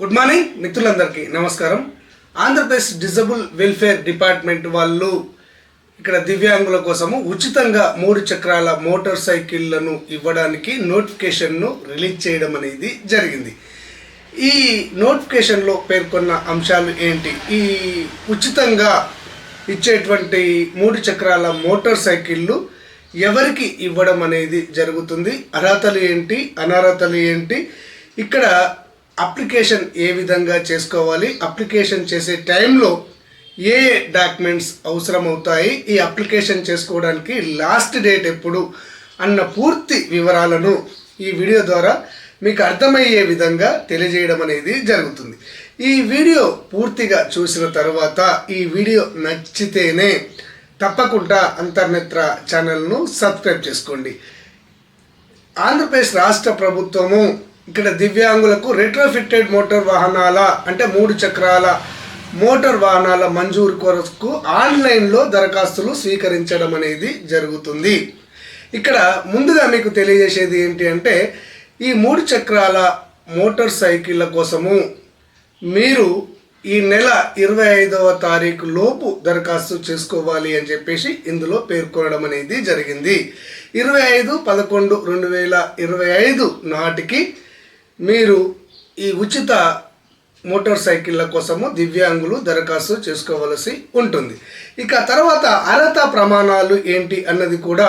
Good morning మిత్రులందరికీ. నమస్కారం. Andhra Pradesh disable welfare department వాళ్ళు ఇక్కడ దివ్యాంగుల కోసము ఉచితంగా మూడు చక్రాల మోటార్ సైకిళ్ళను ఇవ్వడానికి నోటిఫికేషన్ను రిలీజ్ చేయడం అనేది జరిగింది. ఈ నోటిఫికేషన్లో పేర్కొన్న అంశాలు ఏంటి? ఈ ఉచితంగా ఇచ్చేటువంటి మూడు చక్రాల మోటార్ సైకిళ్ళు ఎవరికి ఇవ్వడం అనేది జరుగుతుంది? అర్హతలు ఏంటి? అనర్హతలు ఏంటి? ఇక్కడ అప్లికేషన్ ఏ విధంగా చేసుకోవాలి అప్లికేషన్ చేసే టైంలో ఏ ఏ డాక్యుమెంట్స్ అవసరం అవుతాయి ఈ అప్లికేషన్ చేసుకోవడానికి లాస్ట్ డేట్ ఎప్పుడు అన్న పూర్తి వివరాలను ఈ వీడియో ద్వారా మీకు అర్థమయ్యే విధంగా తెలియజేయడం అనేది జరుగుతుంది. ఈ వీడియో పూర్తిగా చూసిన తర్వాత ఈ వీడియో నచ్చితేనే తప్పకుండా అంతర్నేత్ర ఛానల్ను సబ్స్క్రైబ్ చేసుకోండి. ఆంధ్రప్రదేశ్ రాష్ట్ర ప్రభుత్వము ఇక్కడ దివ్యాంగులకు రెట్రోఫిట్టెడ్ మోటార్ వాహనాల అంటే మూడు చక్రాల మోటార్ వాహనాల మంజూరు కొరకు ఆన్లైన్లో దరఖాస్తులు స్వీకరించడం అనేది జరుగుతుంది. ఇక్కడ ముందుగా మీకు తెలియజేసేది ఏంటి అంటే ఈ మూడు చక్రాల మోటార్ సైకిళ్ళ కోసము మీరు ఈ నెల ఇరవై ఐదవ తారీఖు లోపు దరఖాస్తు చేసుకోవాలి అని చెప్పేసి ఇందులో పేర్కొనడం అనేది జరిగింది. ఇరవై ఐదు పదకొండు రెండు వేల ఇరవై ఐదు నాటికి మీరు ఈ ఉచిత మోటార్ సైకిళ్ళ కోసము దివ్యాంగులు దరఖాస్తు చేసుకోవలసి ఉంటుంది. ఇక తర్వాత అర్హత ప్రమాణాలు ఏంటి అన్నది కూడా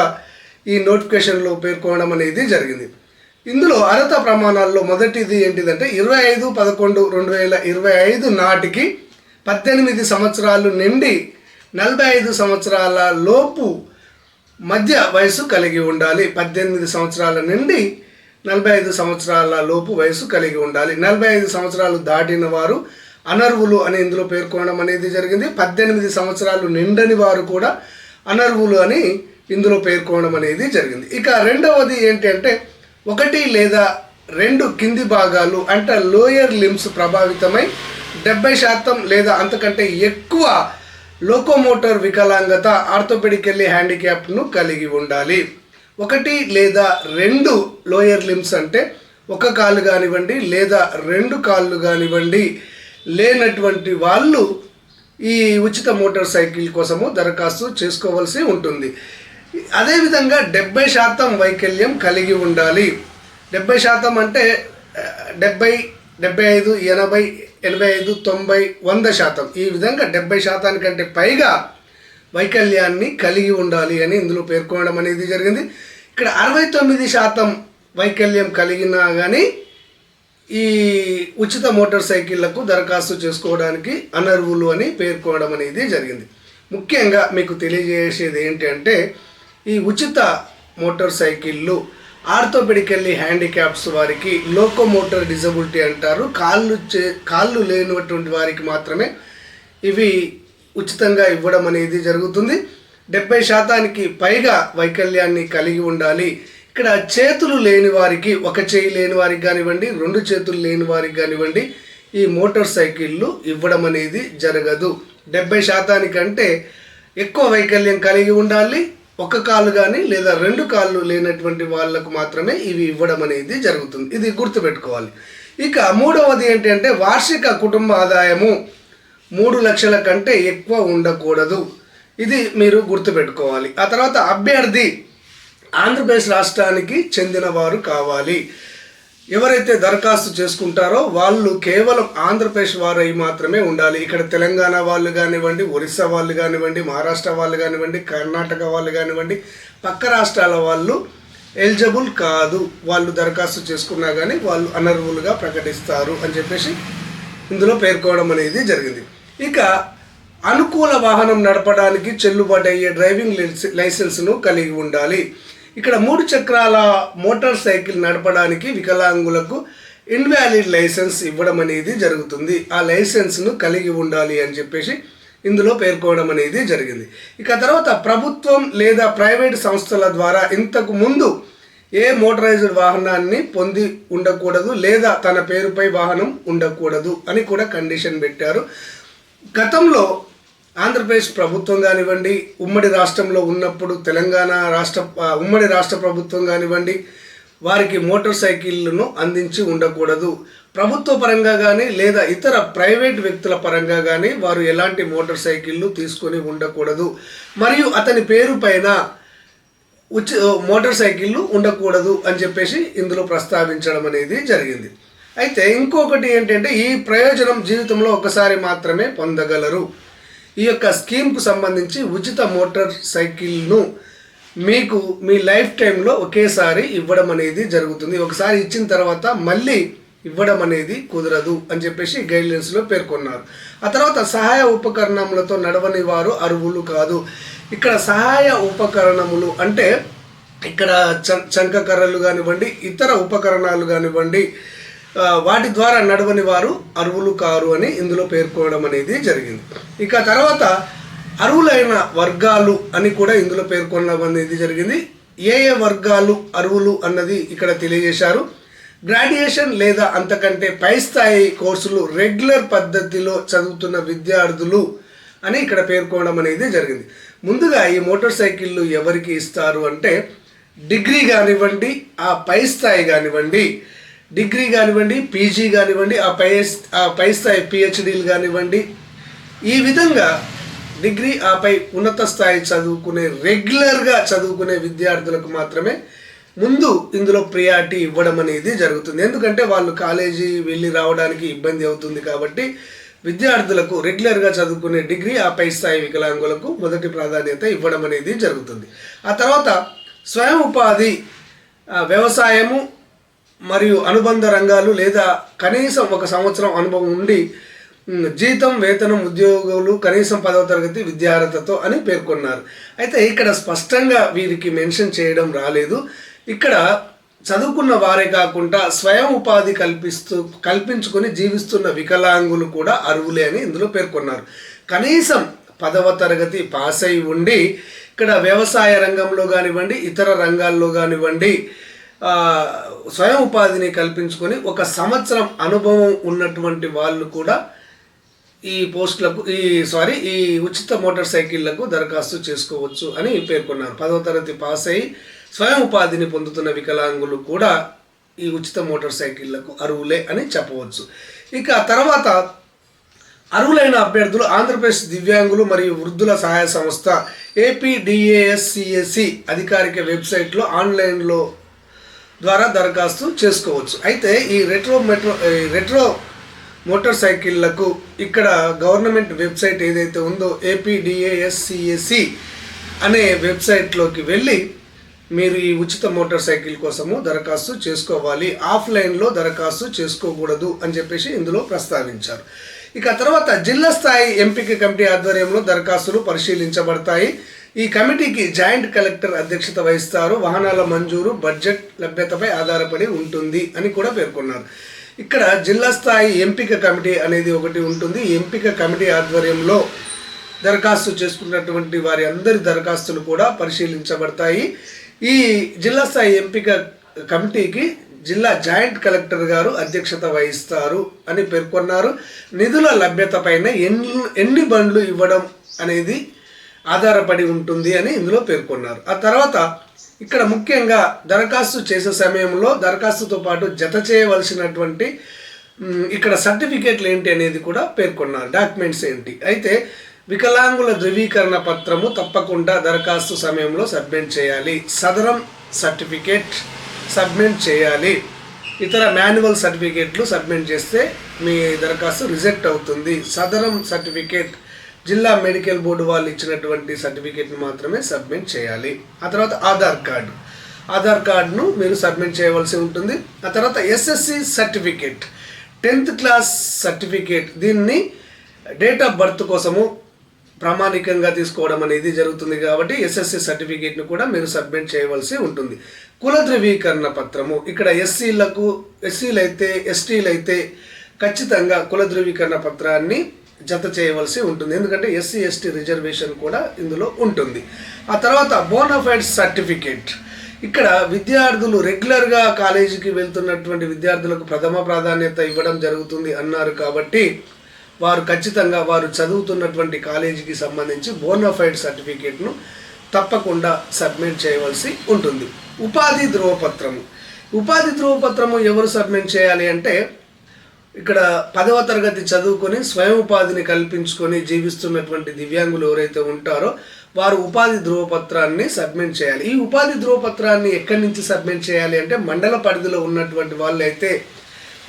ఈ నోటిఫికేషన్లో పేర్కొనడం అనేది జరిగింది. ఇందులో అర్హత ప్రమాణాల్లో మొదటిది ఏంటిదంటే ఇరవై ఐదు పదకొండు రెండు వేల ఇరవై ఐదు నాటికి పద్దెనిమిది సంవత్సరాలు నిండి నలభై ఐదు సంవత్సరాల లోపు మధ్య వయసు కలిగి ఉండాలి. పద్దెనిమిది సంవత్సరాల నుండి నలభై ఐదు సంవత్సరాల లోపు వయసు కలిగి ఉండాలి. నలభై ఐదు సంవత్సరాలు దాటిన వారు అనర్వులు అని ఇందులో పేర్కొనడం అనేది జరిగింది. పద్దెనిమిది సంవత్సరాలు నిండని వారు కూడా అనర్వులు అని ఇందులో పేర్కొనడం అనేది జరిగింది. ఇక రెండవది ఏంటంటే ఒకటి లేదా రెండు కింది భాగాలు అంటే లోయర్ లిమ్స్ ప్రభావితమై డెబ్బై శాతం లేదా అంతకంటే ఎక్కువ లోకోమోటర్ వికలాంగత ఆర్థోపెడికెళ్ళి హ్యాండిక్యాప్ను కలిగి ఉండాలి. ఒకటి లేదా రెండు లోయర్ లిమ్స్ అంటే ఒక కాలు కానివ్వండి లేదా రెండు కాళ్ళు కానివ్వండి లేనటువంటి వాళ్ళు ఈ ఉచిత మోటార్ సైకిల్ కోసము దరఖాస్తు చేసుకోవాల్సి ఉంటుంది. అదేవిధంగా డెబ్బై శాతం వైకల్యం కలిగి ఉండాలి. డెబ్బై శాతం అంటే డెబ్బై డెబ్బై ఐదు ఎనభై ఎనభై ఐదు తొంభై వంద శాతం. ఈ విధంగా డెబ్బై శాతానికంటే పైగా వైకల్యాన్ని కలిగి ఉండాలి అని ఇందులో పేర్కొనడం అనేది జరిగింది. ఇక్కడ అరవై తొమ్మిది శాతం వైకల్యం కలిగినా కానీ ఈ ఉచిత మోటార్ సైకిళ్ళకు దరఖాస్తు చేసుకోవడానికి అనర్వులు అని పేర్కొనడం అనేది జరిగింది. ముఖ్యంగా మీకు తెలియజేసేది ఏంటి అంటే ఈ ఉచిత మోటార్ సైకిళ్ళు ఆర్థోపెడికల్లీ హ్యాండిక్యాప్స్ వారికి లోకోమోటర్ డిజబిలిటీ అంటారు. కాళ్ళు చే కాళ్ళు లేనటువంటి వారికి మాత్రమే ఇవి ఉచితంగా ఇవ్వడం అనేది జరుగుతుంది. డెబ్బై శాతానికి పైగా వైకల్యాన్ని కలిగి ఉండాలి. ఇక్కడ చేతులు లేని వారికి ఒక చేయి లేని వారికి కానివ్వండి రెండు చేతులు లేని వారికి కానివ్వండి ఈ మోటార్ సైకిళ్ళు ఇవ్వడం అనేది జరగదు. డెబ్బై శాతానికంటే ఎక్కువ వైకల్యం కలిగి ఉండాలి. ఒక కాలు కానీ లేదా రెండు కాళ్ళు లేనటువంటి వాళ్ళకు మాత్రమే ఇవి ఇవ్వడం అనేది జరుగుతుంది. ఇది గుర్తుపెట్టుకోవాలి. ఇక మూడవది ఏంటి అంటే వార్షిక కుటుంబ ఆదాయము. మూడు లక్షల కంటే ఎక్కువ ఉండకూడదు. ఇది మీరు గుర్తుపెట్టుకోవాలి. ఆ తర్వాత అభ్యర్థి ఆంధ్రప్రదేశ్ రాష్ట్రానికి చెందినవారు కావాలి. ఎవరైతే దరఖాస్తు చేసుకుంటారో వాళ్ళు కేవలం ఆంధ్రప్రదేశ్ వారై మాత్రమే ఉండాలి. ఇక్కడ తెలంగాణ వాళ్ళు కానివ్వండి ఒరిస్సా వాళ్ళు కానివ్వండి మహారాష్ట్ర వాళ్ళు కానివ్వండి కర్ణాటక వాళ్ళు కానివ్వండి పక్క రాష్ట్రాల వాళ్ళు ఎలిజిబుల్ కాదు. వాళ్ళు దరఖాస్తు చేసుకున్నా కానీ వాళ్ళు అనర్హులుగా ప్రకటిస్తారు అని చెప్పేసి ఇందులో పేర్కోవడం అనేది జరిగింది. ఇక అనుకూల వాహనం నడపడానికి చెల్లుబాటు అయ్యే డ్రైవింగ్ లైసె- లైసెన్స్ను కలిగి ఉండాలి. ఇక్కడ మూడు చక్రాల మోటార్ సైకిల్ నడపడానికి వికలాంగులకు ఇన్వాలిడ్ లైసెన్స్ ఇవ్వడం అనేది జరుగుతుంది. ఆ లైసెన్స్ను కలిగి ఉండాలి అని చెప్పేసి ఇందులో పేర్కోవడం అనేది జరిగింది. ఇక తర్వాత ప్రభుత్వం లేదా ప్రైవేట్ సంస్థల ద్వారా ఇంతకు ముందు ఏ మోటరైజ్డ్ వాహనాన్ని పొంది ఉండకూడదు లేదా తన పేరుపై వాహనం ఉండకూడదు అని కూడా కండిషన్ పెట్టారు. గతంలో ఆంధ్రప్రదేశ్ ప్రభుత్వం కానివ్వండి ఉమ్మడి రాష్ట్రంలో ఉన్నప్పుడు తెలంగాణ రాష్ట్ర ఉమ్మడి రాష్ట్ర ప్రభుత్వం కానివ్వండి వారికి మోటార్ సైకిళ్ళను అందించి ఉండకూడదు. ప్రభుత్వ పరంగా కానీ లేదా ఇతర ప్రైవేట్ వ్యక్తుల పరంగా కానీ వారు ఎలాంటి మోటార్ సైకిళ్ళు తీసుకొని ఉండకూడదు. మరియు అతని పేరు పైన ఉచ మోటార్ సైకిళ్ళు ఉండకూడదు అని చెప్పేసి ఇందులో ప్రస్తావించడం అనేది జరిగింది. అయితే ఇంకొకటి ఏంటంటే ఈ ప్రయోజనం జీవితంలో ఒకసారి మాత్రమే పొందగలరు. ఈ యొక్క స్కీమ్కు సంబంధించి ఉచిత మోటార్ సైకిల్ను మీకు మీ లైఫ్ టైంలో ఒకేసారి ఇవ్వడం అనేది జరుగుతుంది. ఒకసారి ఇచ్చిన తర్వాత మళ్ళీ ఇవ్వడం అనేది కుదరదు అని చెప్పేసి గైడ్లైన్స్లో పేర్కొన్నారు. ఆ తర్వాత సహాయ ఉపకరణములతో నడవని వారు అరువులు కాదు. ఇక్కడ సహాయ ఉపకరణములు అంటే ఇక్కడ చ- చంకకర్రలు కానివ్వండి ఇతర ఉపకరణాలు కానివ్వండి వాటి ద్వారా నడవని వారు అరువులు కారు అని ఇందులో పేర్కొనడం అనేది జరిగింది. ఇక తర్వాత అరువులైన వర్గాలు అని కూడా ఇందులో పేర్కొనడం అనేది జరిగింది. ఏ ఏ వర్గాలు అరువులు అన్నది ఇక్కడ తెలియజేశారు. గ్రాడ్యుయేషన్ లేదా అంతకంటే పై స్థాయి కోర్సులు రెగ్యులర్ పద్ధతిలో చదువుతున్న విద్యార్థులు అని ఇక్కడ పేర్కొనడం అనేది జరిగింది. ముందుగా ఈ మోటార్ సైకిళ్ళు ఎవరికి ఇస్తారు అంటే డిగ్రీ కానివ్వండి ఆ పై స్థాయి కానివ్వండి డిగ్రీ కానివ్వండి పీజీ కానివ్వండి ఆ పై ఆ పై స్థాయి పిహెచ్డీలు కానివ్వండి ఈ విధంగా డిగ్రీ ఆపై ఉన్నత స్థాయి చదువుకునే రెగ్యులర్గా చదువుకునే విద్యార్థులకు మాత్రమే ముందు ఇందులో ప్రియారిటీ ఇవ్వడం అనేది జరుగుతుంది. ఎందుకంటే వాళ్ళు కాలేజీ వెళ్ళి రావడానికి ఇబ్బంది అవుతుంది కాబట్టి విద్యార్థులకు రెగ్యులర్గా చదువుకునే డిగ్రీ ఆ పై స్థాయి వికలాంగులకు మొదటి ప్రాధాన్యత ఇవ్వడం అనేది జరుగుతుంది. ఆ తర్వాత స్వయం ఉపాధి వ్యవసాయము మరియు అనుబంధ రంగాలు లేదా కనీసం ఒక సంవత్సరం అనుభవం ఉండి జీతం వేతనం ఉద్యోగులు కనీసం పదవ తరగతి విద్యార్హతతో అని పేర్కొన్నారు. అయితే ఇక్కడ స్పష్టంగా వీరికి మెన్షన్ చేయడం రాలేదు. ఇక్కడ చదువుకున్న వారే కాకుండా స్వయం ఉపాధి కల్పిస్తూ కల్పించుకొని జీవిస్తున్న వికలాంగులు కూడా అర్హులే అని ఇందులో పేర్కొన్నారు. కనీసం పదవ తరగతి పాస్ అయి ఉండి ఇక్కడ వ్యవసాయ రంగంలో కానివ్వండి ఇతర రంగాల్లో కానివ్వండి స్వయం ఉపాధిని కల్పించుకొని ఒక సంవత్సరం అనుభవం ఉన్నటువంటి వాళ్ళు కూడా ఈ పోస్టులకు ఈ సారీ ఈ ఉచిత మోటార్ సైకిళ్ళకు దరఖాస్తు చేసుకోవచ్చు అని పేర్కొన్నారు. పదవ తరగతి పాస్ అయి స్వయం ఉపాధిని పొందుతున్న వికలాంగులు కూడా ఈ ఉచిత మోటార్ సైకిళ్ళకు అరువులే అని చెప్పవచ్చు. ఇక తర్వాత అర్హులైన అభ్యర్థులు ఆంధ్రప్రదేశ్ దివ్యాంగులు మరియు వృద్ధుల సహాయ సంస్థ ఏపీడిఏఎస్సిఎస్సి అధికారిక వెబ్సైట్లో ఆన్లైన్లో ద్వారా దరఖాస్తు చేసుకోవచ్చు. అయితే ఈ రెట్రో మెట్రో రెట్రో మోటార్ సైకిళ్ళకు ఇక్కడ గవర్నమెంట్ వెబ్సైట్ ఏదైతే ఉందో ఏపీడిఏఎస్సిఎస్సి అనే వెబ్సైట్లోకి వెళ్ళి మీరు ఈ ఉచిత మోటార్ సైకిల్ కోసము దరఖాస్తు చేసుకోవాలి. ఆఫ్లైన్లో దరఖాస్తు చేసుకోకూడదు అని చెప్పేసి ఇందులో ప్రస్తావించారు. ఇక తర్వాత జిల్లా స్థాయి ఎంపిక కమిటీ ఆధ్వర్యంలో దరఖాస్తులు పరిశీలించబడతాయి. ఈ కమిటీకి జాయింట్ కలెక్టర్ అధ్యక్షత వహిస్తారు. వాహనాల మంజూరు బడ్జెట్ లభ్యతపై ఆధారపడి ఉంటుంది అని కూడా పేర్కొన్నారు. ఇక్కడ జిల్లా స్థాయి ఎంపిక కమిటీ అనేది ఒకటి ఉంటుంది. ఎంపిక కమిటీ ఆధ్వర్యంలో దరఖాస్తు చేసుకున్నటువంటి వారి అందరి దరఖాస్తులు కూడా పరిశీలించబడతాయి. ఈ జిల్లా స్థాయి ఎంపిక కమిటీకి జిల్లా జాయింట్ కలెక్టర్ గారు అధ్యక్షత వహిస్తారు అని పేర్కొన్నారు. నిధుల లభ్యత పైన ఎన్ని ఎన్ని బండ్లు ఇవ్వడం అనేది ఆధారపడి ఉంటుంది అని ఇందులో పేర్కొన్నారు. ఆ తర్వాత ఇక్కడ ముఖ్యంగా దరఖాస్తు చేసే సమయంలో దరఖాస్తుతో పాటు జత చేయవలసినటువంటి ఇక్కడ సర్టిఫికేట్లు ఏంటి అనేది కూడా పేర్కొన్నారు. డాక్యుమెంట్స్ ఏంటి? అయితే వికలాంగుల ధృవీకరణ పత్రము తప్పకుండా దరఖాస్తు సమయంలో సబ్మిట్ చేయాలి. సదరం సర్టిఫికేట్ సబ్మిట్ చేయాలి. ఇతర మాన్యువల్ సర్టిఫికేట్లు సబ్మిట్ చేస్తే మీ దరఖాస్తు రిజెక్ట్ అవుతుంది. సదరం సర్టిఫికేట్ జిల్లా మెడికల్ బోర్డు వాళ్ళు ఇచ్చినటువంటి సర్టిఫికేట్ని మాత్రమే సబ్మిట్ చేయాలి. ఆ తర్వాత ఆధార్ కార్డు. ఆధార్ కార్డును మీరు సబ్మిట్ చేయవలసి ఉంటుంది. ఆ తర్వాత SSC certificate. Tenth class certificate. దీన్ని డేట్ ఆఫ్ బర్త్ కోసము ప్రామాణికంగా తీసుకోవడం అనేది జరుగుతుంది కాబట్టి ఎస్ఎస్సి సర్టిఫికేట్ను కూడా మీరు సబ్మిట్ చేయవలసి ఉంటుంది. కుల ధృవీకరణ పత్రము. ఇక్కడ ఎస్సీలకు ఎస్సీలు అయితే ఖచ్చితంగా కుల ధృవీకరణ పత్రాన్ని జత చేయవలసి ఉంటుంది. ఎందుకంటే ఎస్సీ ఎస్టీ రిజర్వేషన్ కూడా ఇందులో ఉంటుంది. ఆ తర్వాత బోనఫైడ్ సర్టిఫికేట్ ఇక్కడ విద్యార్థులు రెగ్యులర్గా కాలేజీకి వెళ్తున్నటువంటి విద్యార్థులకు ప్రథమ ప్రాధాన్యత ఇవ్వడం జరుగుతుంది అన్నారు కాబట్టి వారు ఖచ్చితంగా వారు చదువుతున్నటువంటి కాలేజీకి సంబంధించి బోనఫైడ్ సర్టిఫికేట్ను తప్పకుండా సబ్మిట్ చేయవలసి ఉంటుంది. ఉపాధి ధృవపత్రము ఉపాధి ధృవపత్రము ఎవరు సబ్మిట్ చేయాలి అంటే ఇక్కడ పదవ తరగతి చదువుకొని స్వయం ఉపాధిని కల్పించుకొని జీవిస్తున్నటువంటి దివ్యాంగులు ఎవరైతే ఉంటారో వారు ఉపాధి ధృవపత్రాన్ని సబ్మిట్ చేయాలి. ఈ ఉపాధి ధృవపత్రాన్ని ఎక్కడి నుంచి సబ్మిట్ చేయాలి అంటే మండల పరిధిలో ఉన్నటువంటి వాళ్ళు అయితే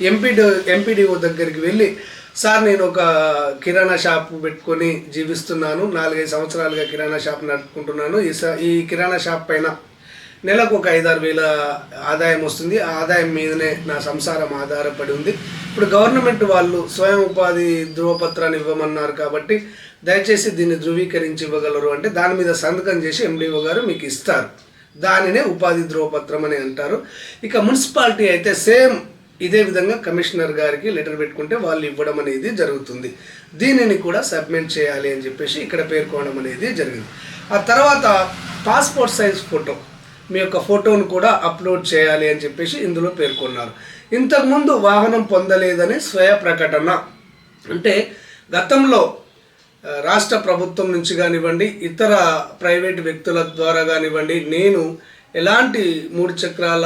ఎంపీడీ ఎంపీడీఓ దగ్గరికి వెళ్ళి సార్ నేను ఒక కిరాణా షాప్ పెట్టుకొని జీవిస్తున్నాను. నాలుగైదు సంవత్సరాలుగా కిరాణా షాప్ నడుపుకుంటున్నాను. ఈ స- ఈ కిరాణా షాప్ పైన నెలకు ఒక ఐదారు వేల ఆదాయం వస్తుంది. ఆ ఆదాయం మీదనే నా సంసారం ఆధారపడి ఉంది. ఇప్పుడు గవర్నమెంట్ వాళ్ళు స్వయం ఉపాధి ధృవపత్రాన్ని ఇవ్వమన్నారు కాబట్టి దయచేసి దీన్ని ధృవీకరించి ఇవ్వగలరు అంటే దాని మీద సంతకం చేసి ఎండిఓ గారు మీకు ఇస్తారు. దానినే ఉపాధి ధృవపత్రం అని అంటారు. ఇక మున్సిపాలిటీ అయితే సేమ్ ఇదే విధంగా కమిషనర్ గారికి లెటర్ పెట్టుకుంటే వాళ్ళు ఇవ్వడం అనేది జరుగుతుంది. దీనిని కూడా సబ్మిట్ చేయాలి అని చెప్పేసి ఇక్కడ పేర్కొనడం అనేది జరిగింది. ఆ తర్వాత పాస్పోర్ట్ సైజ్ ఫోటో. మీ యొక్క ఫోటోను కూడా అప్లోడ్ చేయాలి అని చెప్పేసి ఇందులో పేర్కొన్నారు. ఇంతకుముందు వాహనం పొందలేదని స్వయ ప్రకటన. అంటే గతంలో రాష్ట్ర ప్రభుత్వం నుంచి కానివ్వండి ఇతర ప్రైవేట్ వ్యక్తుల ద్వారా కానివ్వండి నేను ఎలాంటి మూడు చక్రాల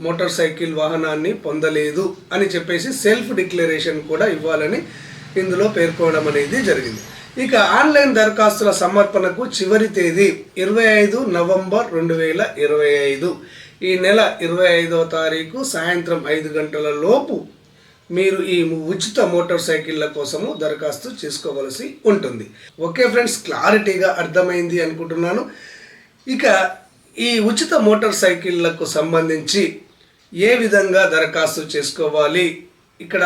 మోటార్ సైకిల్ వాహనాన్ని పొందలేదు అని చెప్పేసి సెల్ఫ్ డిక్లరేషన్ కూడా ఇవ్వాలని ఇందులో పేర్కోవడం అనేది జరిగింది. ఇక ఆన్లైన్ దరఖాస్తుల సమర్పణకు చివరి తేదీ ఇరవై ఐదు నవంబర్ రెండు వేల ఇరవై ఐదు. ఈ నెల ఇరవై ఐదవ తారీఖు సాయంత్రం ఐదు గంటల లోపు మీరు ఈ ఉచిత మోటార్ సైకిళ్ళ కోసము దరఖాస్తు చేసుకోవలసి ఉంటుంది. ఓకే ఫ్రెండ్స్ క్లారిటీగా అర్థమైంది అనుకుంటున్నాను. ఇక ఈ ఉచిత మోటార్ సైకిళ్ళకు సంబంధించి ఏ విధంగా దరఖాస్తు చేసుకోవాలి? ఇక్కడ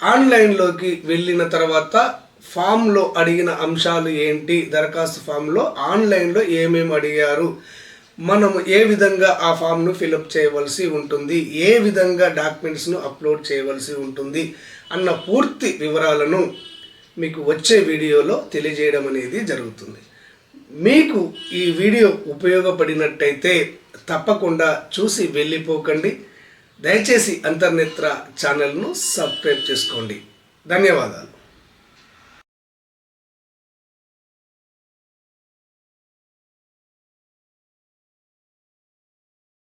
ఆన్లైన్లోకి వెళ్ళిన తర్వాత ఫామ్లో అడిగిన అంశాలు ఏంటి? దరఖాస్తు ఫామ్లో ఆన్లైన్లో ఏమేమి అడిగారు? మనం ఏ విధంగా ఆ ఫామ్ను ఫిలప్ చేయవలసి ఉంటుంది? ఏ విధంగా డాక్యుమెంట్స్ను అప్లోడ్ చేయవలసి ఉంటుంది? అన్న పూర్తి వివరాలను మీకు వచ్చే వీడియోలో తెలియజేయడం అనేది జరుగుతుంది. మీకు ఈ వీడియో ఉపయోగపడినట్టయితే తప్పకుండా చూసి వెళ్ళిపోకండి. దయచేసి అంతర్నేత్ర ఛానల్ను సబ్స్క్రైబ్ చేసుకోండి. ధన్యవాదాలు.